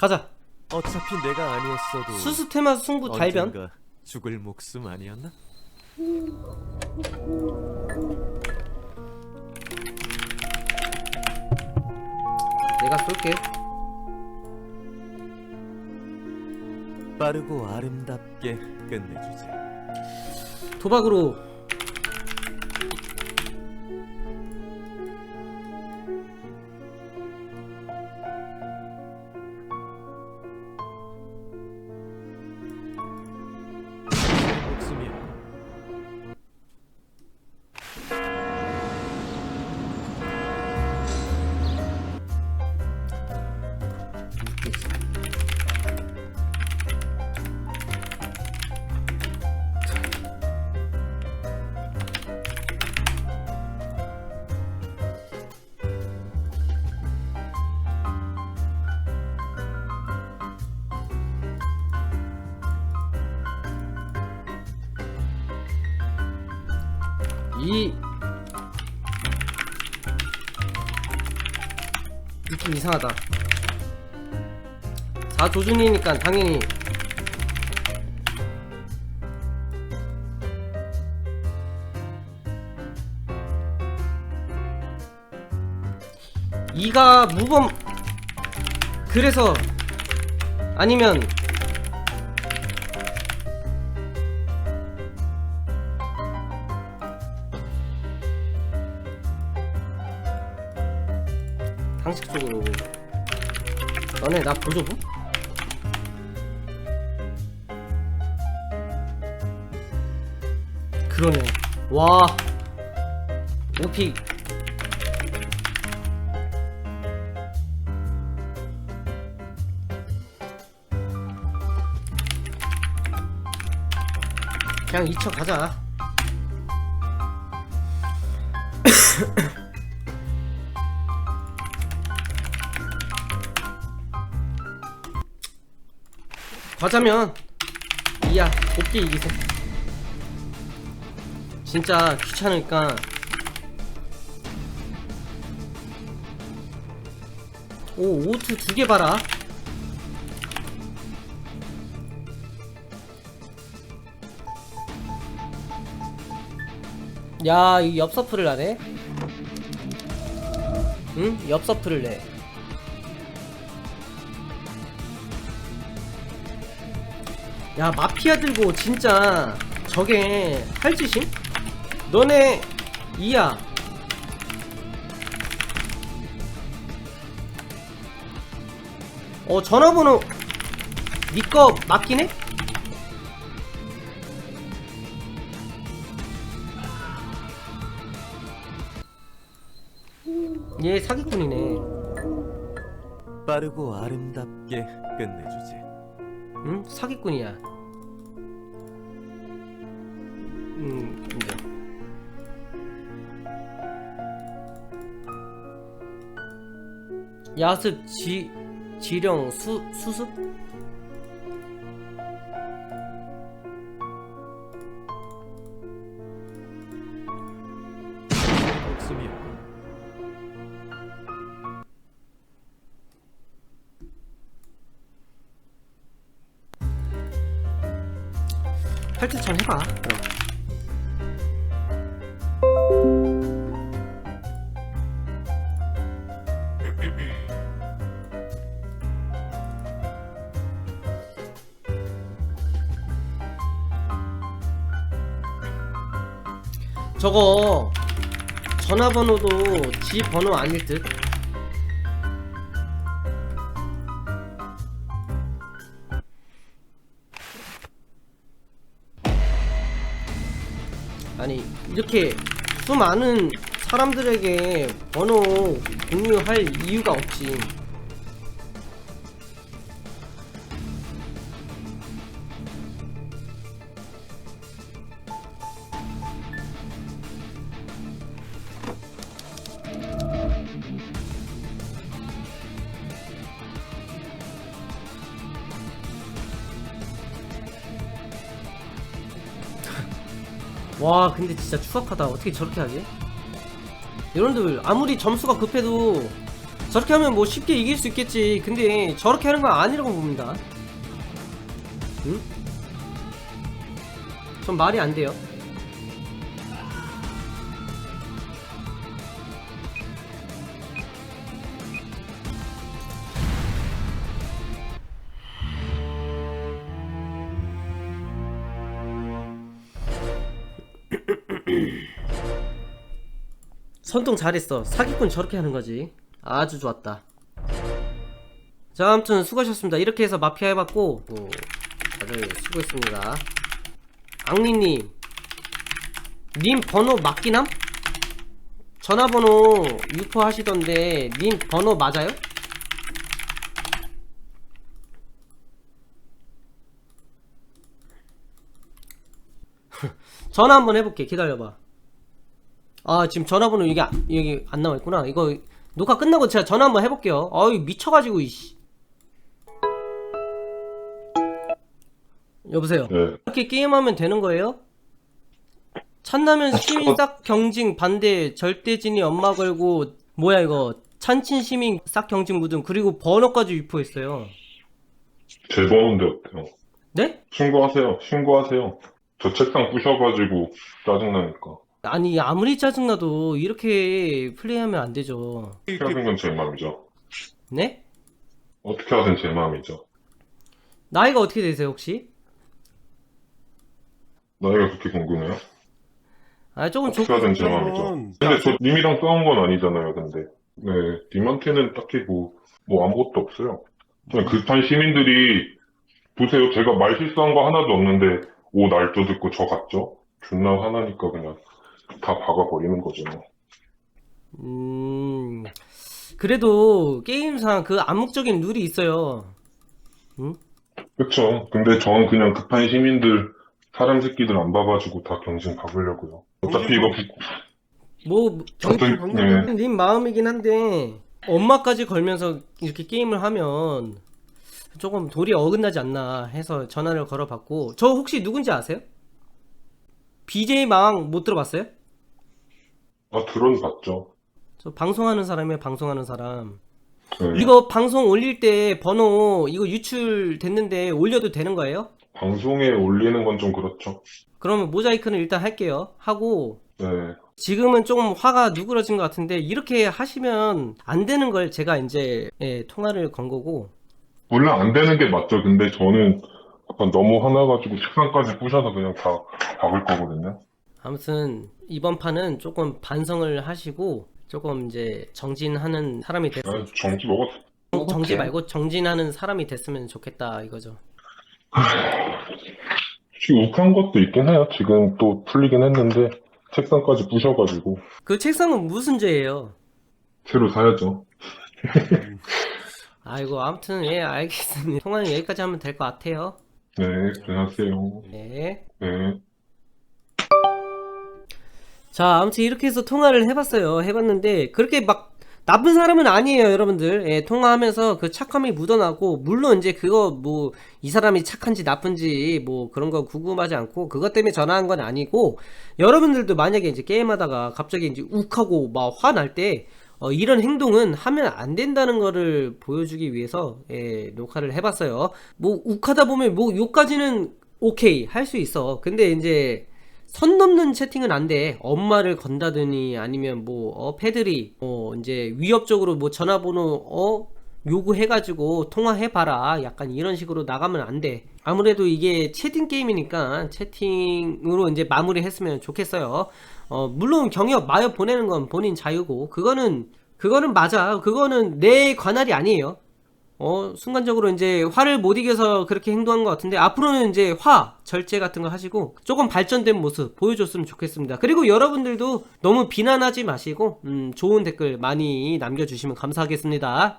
가자. 어차피 내가 아니었어도 수수 테마 승부 달변. 언젠가 죽을 목숨 아니었나? 내가 쏠게. 빠르고 아름답게 끝내주지. 도박으로 이 느낌 이상하다. 4조준이니까 당연히 이가 무범 그래서 아니면 상식적으로. 너네 나 보조부? 그러네. 와. 오피. 그냥 2쳐 가자 과자면 이야 곱게 이기세 진짜 귀찮으니까 오 오트 두개 봐라 야, 이 엽서프를 하네? 응? 엽서프를 내. 야 마피아 들고 진짜 저게 할 짓임? 너네 이야 어 전화번호 니꺼 맞긴 해? 얘 사기꾼이네 빠르고 아름답게 끝내주지. 응? 사기꾼이야. 음 인정 야습 지 지령 수 수습 팔뚝천 해봐. 그럼 저거 전화번호도 지 번호 아닐 듯 아니 이렇게 수많은 사람들에게 번호 공유할 이유가 없지 와 근데 진짜 추악하다 어떻게 저렇게 하지? 여러분들 아무리 점수가 급해도 저렇게 하면 뭐 쉽게 이길 수 있겠지 근데 저렇게 하는 건 아니라고 봅니다 응? 전 말이 안 돼요 선동 잘했어. 사기꾼 저렇게 하는 거지. 아주 좋았다. 자, 아무튼 수고하셨습니다. 이렇게 해서 마피아 해봤고, 뭐, 다들 수고했습니다. 앙리님, 님 번호 함? 전화번호 유포 하시던데, 님 번호 맞아요? 전화 한번 해볼게. 기다려봐. 아 지금 전화번호 여기 안- 여기 안 나와 있구나. 이거 녹화 끝나고 제가 전화 한번 해볼게요. 아유 미쳐가지고 이씨. 여보세요. 네. 이렇게 게임하면 되는 거예요? 찬나면 시민 싹 경징 반대 절대진이 엄마 걸고 뭐야 이거 찬친 시민 싹 경징 묻음 그리고 번호까지 유포했어요. 제 번호인데 어때요? 네? 신고하세요. 신고하세요. 저 책상 부셔가지고 짜증나니까. 아니 아무리 짜증나도 이렇게 플레이하면 안 되죠. 어떻게 하든 건 제 마음이죠. 네? 어떻게 하든 제 마음이죠. 나이가 어떻게 되세요 혹시? 나이가 그렇게 궁금해요? 아 조금 조... 어떻게 하든 제 마음이죠. 근데 저 님이랑 싸운 건 아니잖아요, 근데. 네, 님한테는 딱히 뭐, 뭐 아무것도 없어요. 그냥 급한 시민들이, 보세요. 제가 말 실수한 거 하나도 없는데, 오, 날조 듣고 저 갔죠? 존나 화나니까 그냥 다 박아버리는 거죠. 뭐. 음 그래도 게임상 그 암묵적인 룰이 있어요. 그쵸. 근데 저는 그냥 급한 시민들, 사람 새끼들 안 봐가지고 다 경진 박으려고요. 어차피 이거 부- 뭐 어떤- 정신 님 마음이긴 한데 엄마까지 걸면서 이렇게 게임을 하면 조금 도리 어긋나지 않나 해서 전화를 걸어봤고 저 혹시 누군지 아세요? BJ 망 못 들어봤어요? 아, 들은 봤죠. 저 방송하는 사람이에요 방송하는 사람 네. 이거 방송 올릴 때 번호 이거 유출됐는데 올려도 되는 거예요? 방송에 올리는 건 좀 그렇죠. 그러면 모자이크는 일단 할게요 하고 네. 지금은 조금 화가 누그러진 것 같은데 이렇게 하시면 안 되는 걸 제가 이제 예, 통화를 건 거고 원래 안 되는 게 맞죠. 근데 저는 약간 너무 화나가지고 책상까지 부셔서 그냥 다 박을 거거든요. 아무튼 이번 판은 조금 반성을 하시고 조금 이제 정진하는 사람이 됐 아, 정지 먹었어. 정지 말고 정진하는 사람이 됐으면 좋겠다 이거죠. 지금 욱한 것도 있긴 해요. 지금 또 풀리긴 했는데 책상까지 부셔가지고 그 책상은 무슨 죄예요? 새로 사야죠. 아이고 아무튼 예 알겠습니다. 통화는 여기까지 하면 될 것 같아요. 네, 안녕하세요. 네. 네. 자, 아무튼 이렇게 해서 통화를 해봤어요. 해봤는데, 그렇게 막 나쁜 사람은 아니에요, 여러분들. 예, 통화하면서 그 착함이 묻어나고, 물론 이제 그거 뭐, 이 사람이 착한지 나쁜지 뭐 그런 거 궁금하지 않고, 그것 때문에 전화한 건 아니고, 여러분들도 만약에 이제 게임하다가 갑자기 이제 욱하고 막 화 날 때, 어, 이런 행동은 하면 안 된다는 거를 보여주기 위해서, 예, 녹화를 해봤어요. 뭐, 욱하다 보면 뭐, 요까지는 오케이, 할 수 있어. 근데 이제, 선 넘는 채팅은 안 돼. 엄마를 건다더니 아니면 뭐, 어, 패들이, 어, 이제 위협적으로 뭐 전화번호, 어, 요구해가지고 통화해봐라. 약간 이런 식으로 나가면 안 돼. 아무래도 이게 채팅 게임이니까 채팅으로 이제 마무리 했으면 좋겠어요. 어, 물론 경협, 마협 보내는 건 본인 자유고, 그거는, 그거는 맞아. 그거는 내 관할이 아니에요. 어, 순간적으로 이제 화를 못 이겨서 그렇게 행동한 것 같은데, 앞으로는 이제 화, 절제 같은 거 하시고, 조금 발전된 모습 보여줬으면 좋겠습니다. 그리고 여러분들도 너무 비난하지 마시고, 음, 좋은 댓글 많이 남겨주시면 감사하겠습니다.